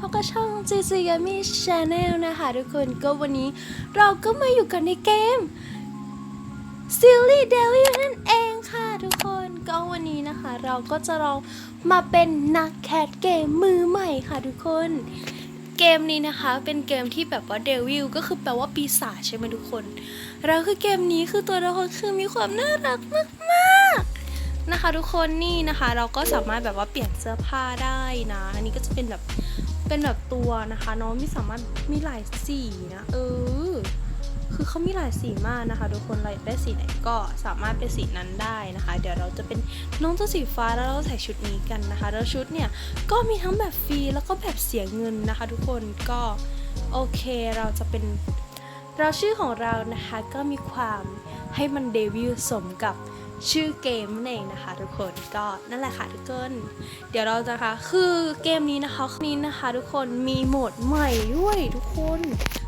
พบกับช่อง g c g a m i Channel นะคะทุกคนก็วันนี้เราก็มาอยู่กันในเกม Silly Devil นั่นเองค่ะทุกคนก็วันนี้นะคะ เราก็จะลองมาเป็นนักแคทเกมมือใหม่ค่ะทุกคนเกมนี้นะคะเป็นเกมที่แบบว่าเดวิลก็คือแปลว่าปีศาจใช่ไหมทุกคนแล้วคือเกมนี้คือตัวละครคือมีความน่ารักมากๆนะคะ ทุกคนนี่นะคะ เราก็สามารถแบบว่าเปลี่ยนเสื้อผ้าได้นะ อันนี้ก็จะเป็นแบบ เป็นแบบตัวนะคะน้องมีสามารถมีหลายสีนะเออ คือเขามีหลายสีมากนะคะ ทุกคนเราอยากได้สีไหนก็สามารถเป็นสีนั้นได้นะคะ เดี๋ยวเราจะเป็นน้องตัวสีฟ้าแล้วเราใส่ชุดนี้กันนะคะแล้วชุดเนี่ยก็มีทั้งแบบฟรีแล้วก็แบบเสียเงินนะคะ ทุกคนก็โอเคเราจะเป็นเราชื่อของเรานะคะก็มีความให้มันเดวิลสมกับ ชื่อเกมนั่นเองนะคะทุกคนก็นั่นแหละค่ะทุกคนเดี๋ยวเราจะค่ะคือเกมนี้นะคะนี้นะคะ ทุกคนมีโหมดใหม่ด้วยทุกคน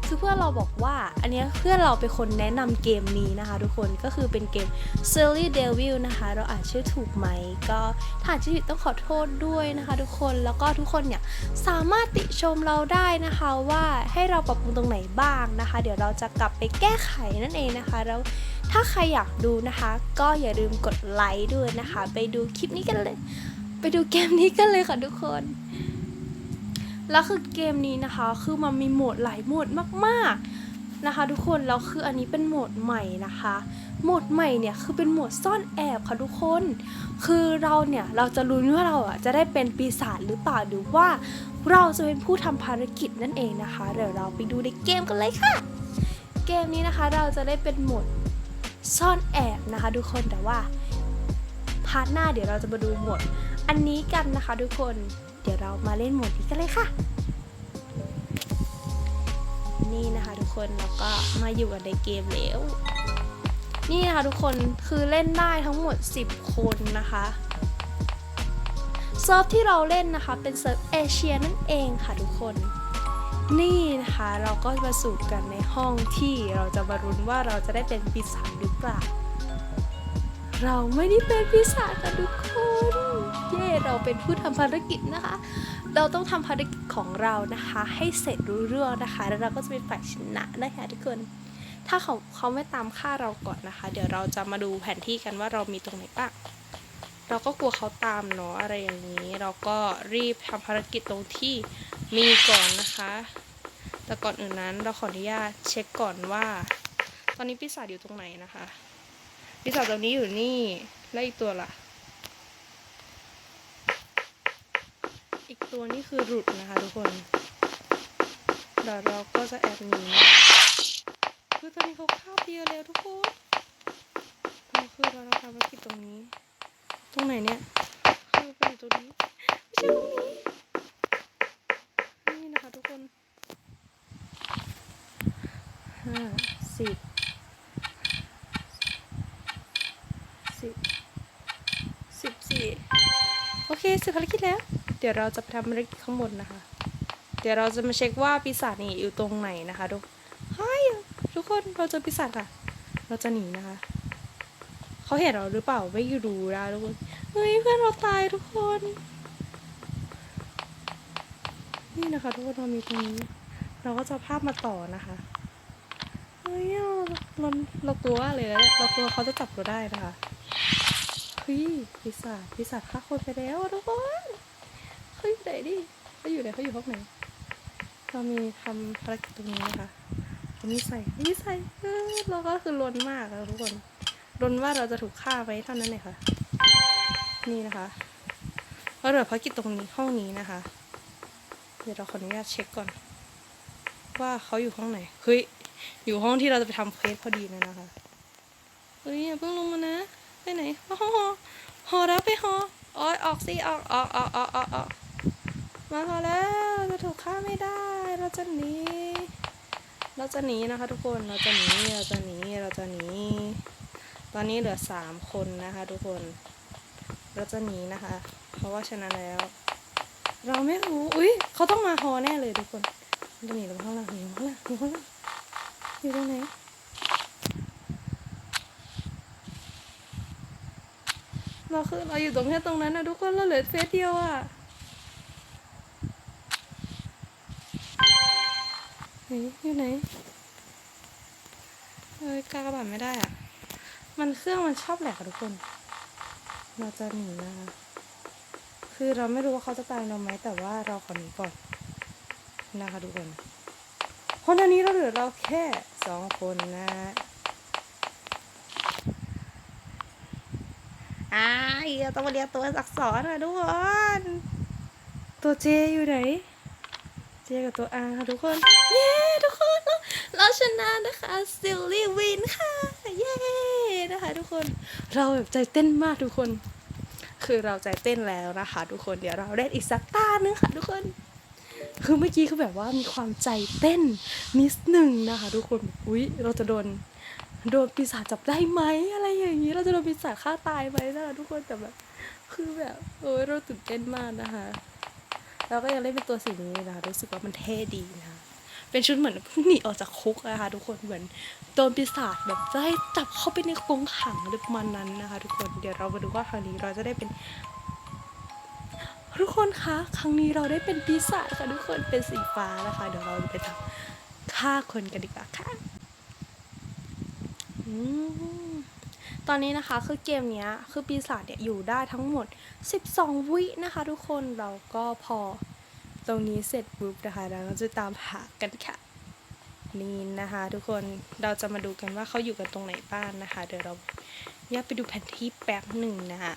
คือเพื่อนเราบอกว่าอันนี้เพื่อนเราเป็นคนแนะนำเกมนี้นะคะ ทุกคนก็คือเป็นเกม Silly Devil นะคะ เราอ่านชื่อถูกไหม ก็ถ้าอ่านชื่อผิดต้องขอโทษด้วยนะคะ ทุกคนแล้วก็ทุกคนเนี่ยสามารถติชมเราได้นะคะว่าให้เราปรับปรุงตรงไหนบ้างนะคะ เดี๋ยวเราจะกลับไปแก้ไขนั่นเองนะคะแล้ว ถ้าใครอยากดูนะคะ ก็อย่าลืมกดไลค์ด้วยนะคะ ไปดูคลิปนี้กันเลย ไปดูเกมนี้กันเลยค่ะทุกคน แล้วคือเกมนี้นะคะ คือมันมีโหมดหลายโหมดมากๆนะคะ ทุกคนแล้วคืออันนี้เป็นโหมดใหม่นะคะโหมดใหม่เนี่ยคือเป็นโหมดซ่อนแอบค่ะทุกคน คือเราเนี่ยเราจะรู้ว่าเราอะจะได้เป็นปีศาจหรือเปล่าหรือว่าเราจะเป็นผู้ทำภารกิจนั่นเองนะคะ เดี๋ยวเราไปดูในเกมกันเลยค่ะ เกมนี้นะคะเราจะได้เป็นโหมด ซ่อนแอบนะคะทุกคนแต่ว่าพาร์ทหน้าเดี๋ยวเราจะมาดูหมดอันนี้กันนะคะทุกคนเดี๋ยวเรามาเล่นหมดนี้กันเลยค่ะ นี่นะคะทุกคนเราก็มาอยู่กันในเกมแล้ว นี่นะคะทุกคนคือเล่นได้ทั้งหมด 10 คนนะคะเซิร์ฟที่เราเล่นนะคะเป็นเซิร์ฟเอเชียนั่นเองค่ะทุกคน นี่นะคะเราก็มาสูตรกันใน ห้องที่เราจะมารุ้นว่าเราจะได้เป็นปีศาจหรือเปล่า เราไม่ได้เป็นปีศาจค่ะทุกคน เย่เราเป็นผู้ทำภารกิจนะคะ เราต้องทำภารกิจของเรานะคะ ให้เสร็จรู้เรื่องนะคะ แล้วเราก็จะเป็นฝ่ายชนะนะคะทุกคน ถ้าเขาเขาไม่ตามฆ่าเราก่อนนะคะ เดี๋ยวเราจะมาดูแผนที่กันว่าเรามีตรงไหนบ้างเราก็กลัวเขาตามเนาะอะไรอย่างนี้ เราก็รีบทำภารกิจตรงที่มีก่อนนะคะ แต่ก่อนอื่นนั้นเราขออนุญาตเช็คก่อนว่า ตอนนี้ปีศาจอยู่ตรงไหนนะคะปีศาจตรงนี้อยู่นี่แล้วอีกตัวล่ะ อีกตัวนี่คือหลุดนะคะทุกคนเดี๋ยวเราก็จะแอบหนีคือตอนนี้เขาฆ่าวเบียร์แล้วทุกคนเราคือเราทำภารกิจตรงนี้ ตรงไหนเนี่ย คือไปอยู่ตรงนี้ไม่ใช่ตรงนี้ นี่นะคะทุกคน ห้าสิบสิบสิบสี่โอเคเสร็จภารกิจแล้ว เดี๋ยวเราจะไปทำภารกิจข้างบนนะคะ เดี๋ยวเราจะมาเช็คว่าปีศาจนี่อยู่ตรงไหนนะคะทุกเฮ้ยทุกคนเราเจอปีศาจค่ะ เราจะหนีนะคะเขาเห็นเราหรือเปล่าไม่รู้นะทุกคนเฮ้ยเพื่อนเราตายทุกคน นี่นะคะ ทุกคนเรามีตรงนี้เราก็จะภาพมาต่อนะคะ ฮ้ยเราเราเรากลัวเลยนะเนี่ยรากลัวเขาจะจับเราได้นะคะเฮ้ยปีศาจปีศาจฆ่าคนไปแล้วทุกคนเขาอยู่ไหนดิเขาอยู่ไหนเขาอยู่ห้องไหนเรามีทำภารกิจตรงนี้นะคะเรามีใส่มีใส่เออเราก็คือล้นมากแล้วทุกคนล้นว่าเราจะถูกฆ่าไปเท่านั้นเลยค่ะ นี่นะคะเราเหลือภารกิจตรงนี้ห้องนี้นะคะ เดี๋ยวเราขออนุญาตเช็คก่อน ว่าเขาอยู่ห้องไหน เฮ้ย อยู่ห้องที่เราจะไปทำเควสพอดีเลยนะคะเฮ้ยอย่าเพิ่งลงมานะ ไปไหนหอหอหอแล้วไปหอออยออกสิออกออกออกออกออกออกมาพอแล้วจะถูกฆ่าไม่ได้ เราจะหนี เราจะหนีนะคะ ทุกคน เราจะหนี เราจะหนี เราจะหนี ตอนนี้เหลือสามคนนะคะ ทุกคน เราจะหนีนะคะ เพราะว่าชนะแล้ว เราไม่รู้ อุ้ยเขาต้องมาฮอแน่เลยทุกคนจะหนีลงข้างล่างหนีข้างล่างหนีข้างล่าง อยู่ตรงไหนเราคือเราอยู่ตรงแค่ตรงนั้นนะทุกคนเราเหลือเฟสเดียวอะไหนอยู่ไหนเอ้ยกากระบาดไม่ได้อะมันเครื่องมันชอบแหลกอะทุกคน เราจะหนีนะคะคือเราไม่รู้ว่าเขาจะตามเราไหมแต่ว่าเราขอหนีก่อนนะคะทุกคน เพราะตอนนี้เราเหลือเราแค่สองคนนะอ้ายเราต้องมาเรียกตัวอักษรนะทุกคน ตัวเจอยู่ไหน เจกับตัวอาค่ะทุกคน เย้ทุกคน เราชนะนะคะซิลลี่วินค่ะ เย้นะคะทุกคน เราแบบใจเต้นมากทุกคน คือเราใจเต้นแล้วนะคะ ทุกคน เดี๋ยวเราเล่นอีกสักตาหนึ่งค่ะทุกคน คือเมื่อกี้คือแบบว่ามีความใจเต้นนิดหนึ่งนะคะ ทุกคนอุ๊ยเราจะโดนโดนปีศาจจับได้ไหมอะไรอย่างนี้เราจะโดนปีศาจฆ่าตายไหมนะคะทุกคนแต่แบบคือแบบโอ้ยเราตื่นเต้นมากนะคะเราก็ยังเล่นเป็นตัวสีนี้นะคะรู้สึกว่ามันเท่ดีนะคะเป็นชุดเหมือนเพิ่งหนีออกจากคุกอะคะทุกคนเหมือนโดนปีศาจแบบจะให้จับเข้าไปในกรงขังหรือประมาณนั้นนะคะ ทุกคนเดี๋ยวเรามาดูว่าครั้งนี้เราจะได้เป็น ทุกคนคะครั้งนี้เราได้เป็นปีศาจค่ะทุกคนเป็นสีฟ้านะคะเดี๋ยวเราไปทำฆ่าคนกันดีกว่าค่ะอตอนนี้นะคะคือเกมเนี้ยคือปีศาจเนี่ยอยู่ได้ทั้งหมด 12 วินะคะ ทุกคนเราก็พอตรงนี้เสร็จปุ๊บนะคะเราก็จะตามหากันค่ะนี่นะคะ ทุกคนเราจะมาดูกันว่าเขาอยู่กันตรงไหนบ้างนะคะ เดี๋ยวเราแยกไปดูแผนที่แป๊บหนึ่งนะคะ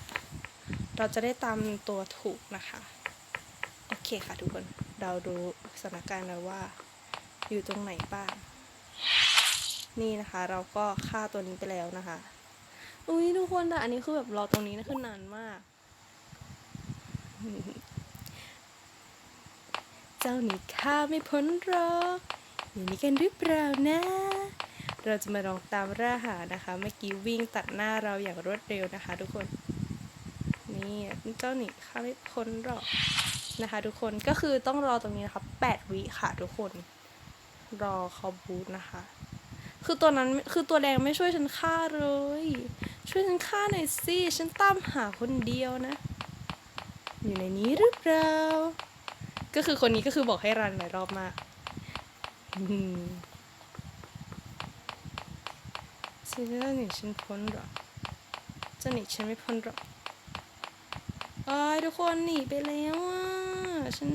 เราจะได้ตามตัวถูกนะคะ โอเคค่ะทุกคน เราดูสถานการณ์แล้วว่า อยู่ตรงไหนบ้าง นี่นะคะ เราก็ฆ่าตัวนี้ไปแล้วนะคะ อุ้ยทุกคนแต่อันนี้คือแบบรอตรงนี้นะคือนานมาก เจ้าหนีข้าไม่พ้นหรอกอยู่นี่กันหรือเปล่านะเราจะมาลองตามล่าหานะคะ เมื่อกี้วิ่งตัดหน้าเราอย่างรวดเร็วนะคะ ทุกคน นี่เจ้าหนีข้าไม่พ้นหรอกนะคะทุกคนก็คือต้องรอตรงนี้นะคะแปดวิค่ะทุกคน รอเขาบูทนะคะ คือตัวนั้นคือตัวแดงไม่ช่วยฉันฆ่าเลย ช่วยฉันฆ่าหน่อยสิฉันตามหาคนเดียวนะ อยู่ในนี้หรือเปล่าก็คือคนนี้ก็คือบอกให้รันหลายรอบมากฉันจะหนีฉันพ้นหรอจะหนีฉันไม่พ้นหรอก ไอ้ยทุกคนหนีไปแล้วอะฉัน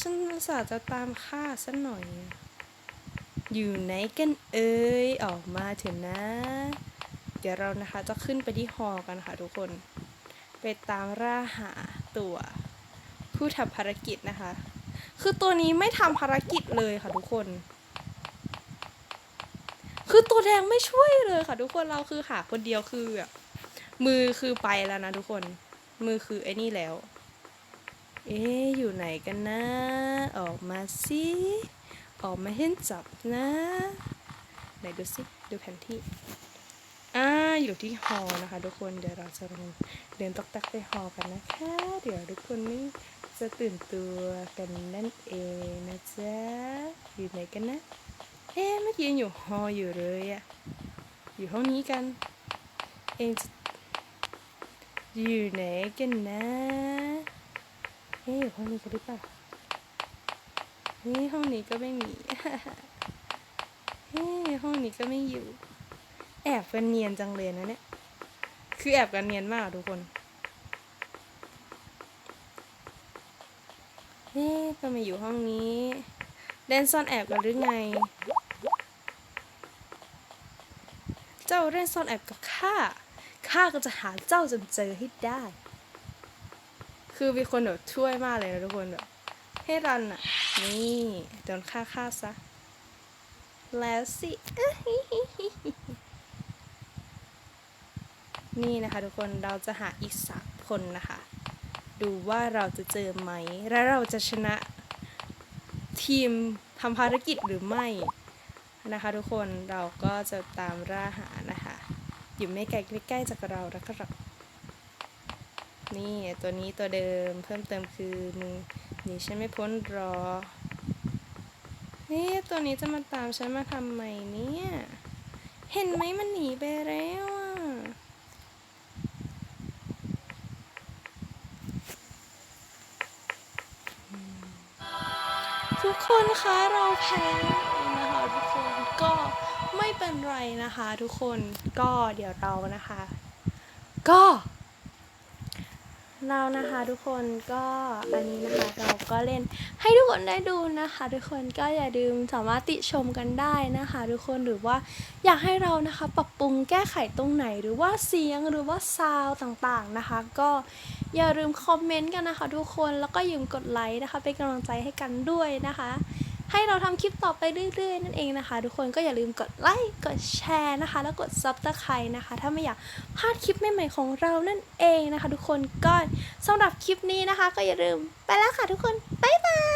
ฉันสาจะตามฆ่าสักหน่อย อยู่ไหนกันเอ่ยออกมาเถอะนะ เดี๋ยวเรานะคะจะขึ้นไปที่หอกันค่ะทุกคน ไปตามล่าหาตัว ผู้ทำภารกิจนะคะ คือตัวนี้ไม่ทำภารกิจเลยค่ะทุกคน คือตัวแดงไม่ช่วยเลยค่ะทุกคนเราคือหาคนเดียวคือแบบมือคือไปแล้วนะทุกคน มือคือไอ้นี่แล้ว เอ๊อยู่ไหนกันนะ ออกมาสิ ออกมาเห็นจับนะ ไหนดูสิ ดูแผนที่อ่าอยู่ที่หอนะคะ ทุกคน เดี๋ยวเราจะลองเดินตอกตักไปหอกันนะคะ เดี๋ยวทุกคนนี่จะตื่นตัวกันนั่นเองนะจ๊ะ อยู่ไหนกันนะ เอ๊ะเมื่อกี้ยังอยู่หออยู่เลยอะอยู่ห้องนี้กัน เองจะ อยู่ไหนกันนะเอ๊ะอยู่ห้องนี้กันหรือเปล่านี่ห้องนี้ก็ไม่มีเฮ้ยห้องนี้ก็ไม่อยู่ แอบกันเนียนจังเลยนะเนี่ย คือแอบกันเนียนมากอะทุกคนเฮ้ยทำไมอยู่ห้องนี้เล่นซ่อนแอบกันหรือไง เจ้าเล่นซ่อนแอบกับข้า ข้าก็จะหาเจ้าจนเจอให้ได้ คือมีคนแบบช่วยมากเลยนะทุกคนแบบให้รันอะ นี่โดนฆ่าฆ่าซะ แล้วสิ นี่นะคะทุกคนเราจะหาอีกสามคนนะคะ ดูว่าเราจะเจอไหม และเราจะชนะทีมทำภารกิจหรือไม่นะคะทุกคนเราก็จะตามล่าหาน อยู่ไม่ไกลใกล้ๆจากเรานะครับนี่ตัวนี้ตัวเดิมเพิ่มเติมคือมึงหนีฉันไม่พ้นรอ นี่ตัวนี้จะมาตามฉันมาทำไมเนี่ย เห็นไหมมันหนีไปแล้วทุกคนคะเราแพ้ ไม่เป็นไรนะคะทุกคนก็เดี๋ยวเรานะคะ ก็ เรานะคะทุกคนก็อันนี้นะคะเราก็เล่นให้ทุกคนได้ดูนะคะ ทุกคนก็อย่าลืมสามารถติชมกันได้นะคะ ทุกคนหรือว่าอยากให้เรานะคะปรับปรุงแก้ไขตรงไหนหรือว่าเสียงหรือว่าซาวด์ต่างๆนะคะ ก็อย่าลืมคอมเมนต์กันนะคะ ทุกคนแล้วก็อย่าลืมกดไลค์นะคะเป็นกำลังใจให้กันด้วยนะคะ ให้เราทำคลิปต่อไปเรื่อยๆ นั่นเองนะคะ ทุกคนก็อย่าลืมกดไลค์กดแชร์นะคะ แล้วกดซับสไครต์นะคะ ถ้าไม่อยากพลาดคลิปใหม่ๆของเรานั่นเองนะคะ ทุกคนก็สำหรับคลิปนี้นะคะ ก็อย่าลืมไปแล้วค่ะทุกคนบ๊ายบาย